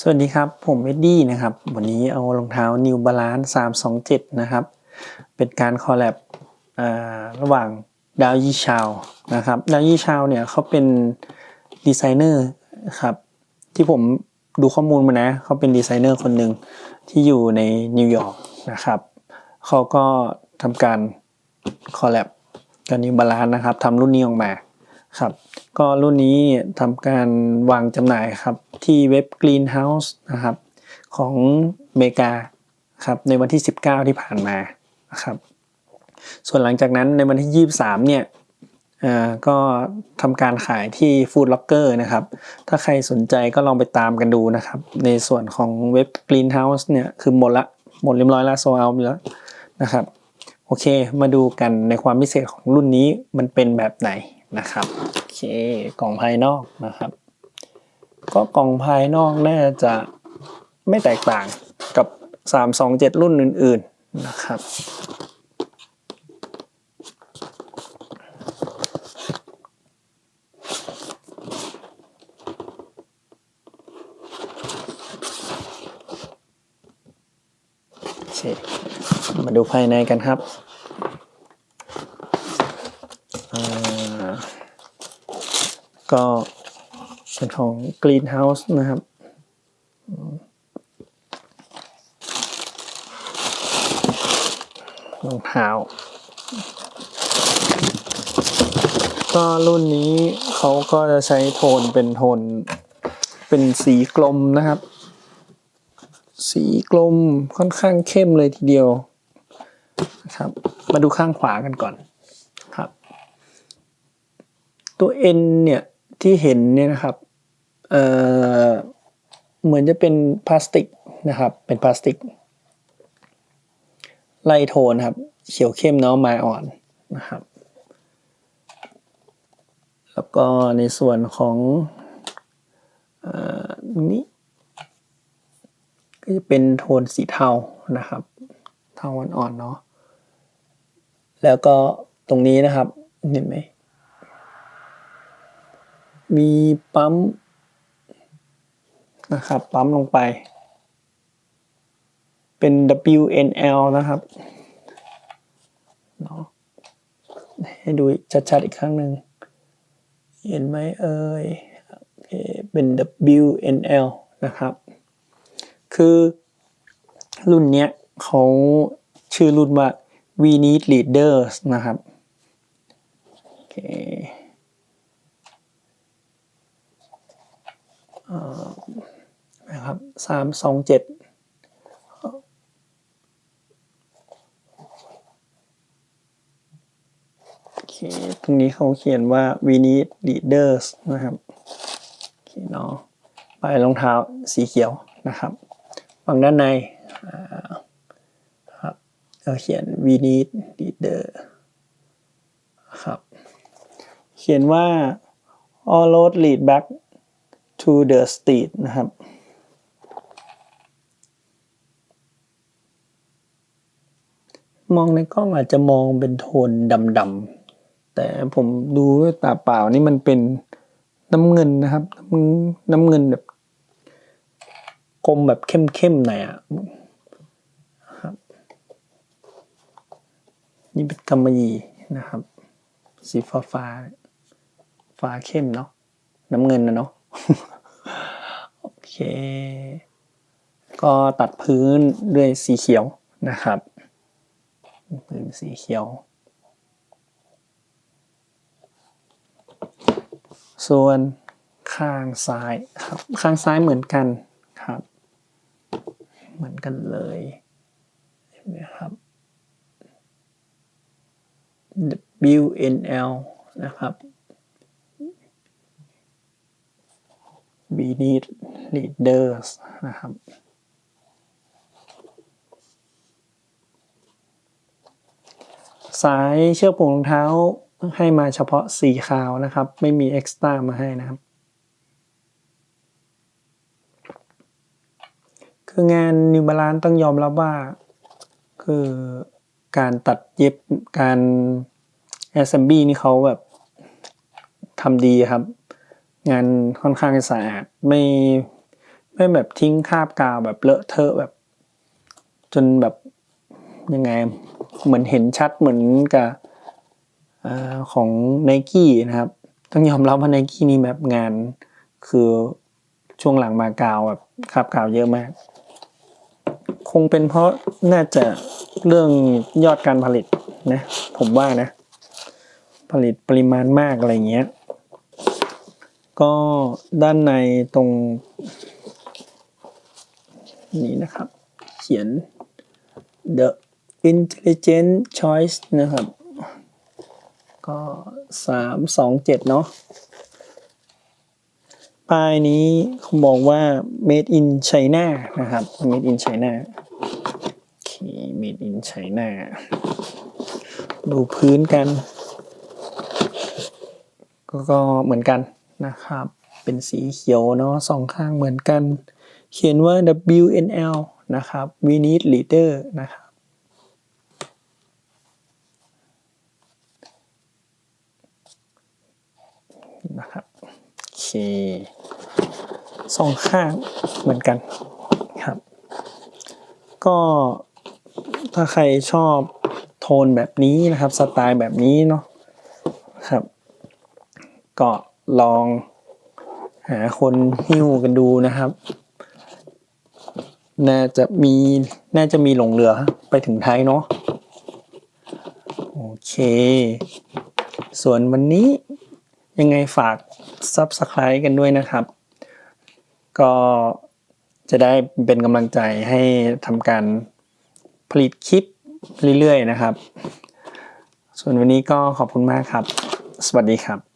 สวัสดีครับ ผมเอ็ดดี้นะครับ วันนี้เอารองเท้า New Balance 327 นะครับ เป็นการคอลแลบระหว่างดาวยี่ชาวนะครับดาวยี่ชาวเนี่ยเขาเป็นดีไซเนอร์ครับ ที่ผมดูข้อมูลมานะเขาเป็นดีไซเนอร์คนหนึ่งที่อยู่ในนิวยอร์กนะครับเขาก็ทำการคอลแลบกับ New Balance นะครับทำรุ่นนี้ออกมาครับ ก็รุ่นนี้ทำการวางจำหน่ายครับที่เว็บ Greenhouse นะครับของอเมริกาครับในวันที่ 19 ที่ผ่านมานะครับส่วนหลังจากนั้นในวันที่ 23 เนี่ยก็ทำการขายที่ Food Locker นะครับ ถ้าใครสนใจก็ลองไปตามกันดูนะครับ ในส่วนของเว็บ Greenhouse เนี่ยคือหมดละหมดเรียบร้อยล้วโซเอาแล้วนะครับ โอเค มาดูกันในความพิเศษของรุ่นนี้มันเป็นแบบไหน นะครับโอเคกล่องภายนอกนะครับ ก็กล่องภายนอกน่าจะไม่แตกต่างกับ 327 รุ่นอื่น ๆนะครับโอเคมาดูภายในกันครับ ก็เป็นของ Greenhouse นะครับรองเท้า ก็รุ่นนี้เขาก็จะใช้โทนเป็นโทน เป็นสีกลมนะครับ สีกลมค่อนข้างเข้มเลยทีเดียวครับมาดูข้างขวากันก่อนครับ ตัว N เนี่ย ที่เห็นเนี่ยนะครับเออเหมือนจะเป็นพลาสติกนะครับ เป็นพลาสติก ไล่โทนครับ เขียวเข้มเนาะไม้อ่อนนะครับ แล้วก็ในส่วนของตรงนี้ก็จะเป็นโทนสีเทานะครับ เทาอ่อนๆเนาะแล้วก็ตรงนี้นะครับเห็นไหม มีปั๊มนะครับปั๊มลงไป เป็น WNL นะครับเนาะให้ดูชัดๆอีกครั้งหนึ่งเห็นไหมเอ่ยเคเป็น WNL นะครับ คือรุ่นเนี้ยเขาชื่อรุ่นว่า We Need Leaders นะครับ โอเค นะครับสามสองเจ็ดโอเค ตรงนี้เขาเขียนว่า we need leaders นะครับโอเคเนาะปรองเท้าสีเขียวนะครับฝั่งด้านในครับเราเขียน we need leader ครับ เขียนว่า all road lead back to the street นะครับ มองในกล้องอาจจะมองเป็นโทนดำๆ แต่ผมดูด้วยตาเปล่านี่มันเป็นน้ำเงินนะครับ น้ำเงินแบบกลมแบบเข้มๆหน่อยอะครับ นี่เป็นกำมะหยี่นะครับ สีฟ้าฟ้าฟ้าเข้มเนาะน้ำเงินนะเนาะ โอเค ก็ตัดพื้นด้วยสีเขียวนะครับพื้นสีเขียว ส่วนข้างซ้ายครับข้างซ้ายเหมือนกันครับ เหมือนกันเลยเห็นไหมครับ WNL นะครับ We need leaders นะครับสายเชือกผูกรองเท้าให้มาเฉพาะสีขาวนะครับ ไม่มีเอ็กซ์ตร้ามาให้นะครับ คืองานนิวบาลานต้องยอมรับว่า คือการตัดเย็บการ assembly นี่เขาแบบทำดีครับ งานค่อนข้างสะอาดไม่ไม่แบบทิ้งคราบกาวแบบเลอะเทอะแบบ จนแบบยังไงเหมือนเห็นชัดเหมือนกับอของไนกี้นะครับ ต้องยอมรับว่าไนกี้นี่แบบงานคือช่วงหลังมากาวแบบคาบกาวเยอะมาก คงเป็นเพราะน่าจะเรื่องยอดการผลิตนะ ผมว่านะ ผลิตปริมาณมากอะไรเงี้ย ก็ด้านในตรง นี้นะครับ เขียน the intelligent choice นะครับ ก็สามสองเจ็ดเนาะป้ายนี้เขาบอกว่า made in China นะครับ made in China โอเค made in China ดูพื้นกัน ก็ก็เหมือนกัน นะครับ เป็นสีเขียวเนาะสองข้างเหมือนกัน เขียนว่า WNL นะครับ We need leader นะครับ นะครับ โอเคสองข้างเหมือนกันครับ ก็ถ้าใครชอบโทนแบบนี้นะครับ สไตล์แบบนี้เนาะครับ ก็ ลองหาคนหิ้วกันดูนะครับ น่าจะมีน่าจะมีหลงเหลือไปถึงไทยเนาะโอเค ส่วนวันนี้ยังไงฝาก Subscribe กันด้วยนะครับ ก็จะได้เป็นกำลังใจให้ทำการผลิตคลิปเรื่อยๆนะครับ ส่วนวันนี้ก็ขอบคุณมากครับ สวัสดีครับ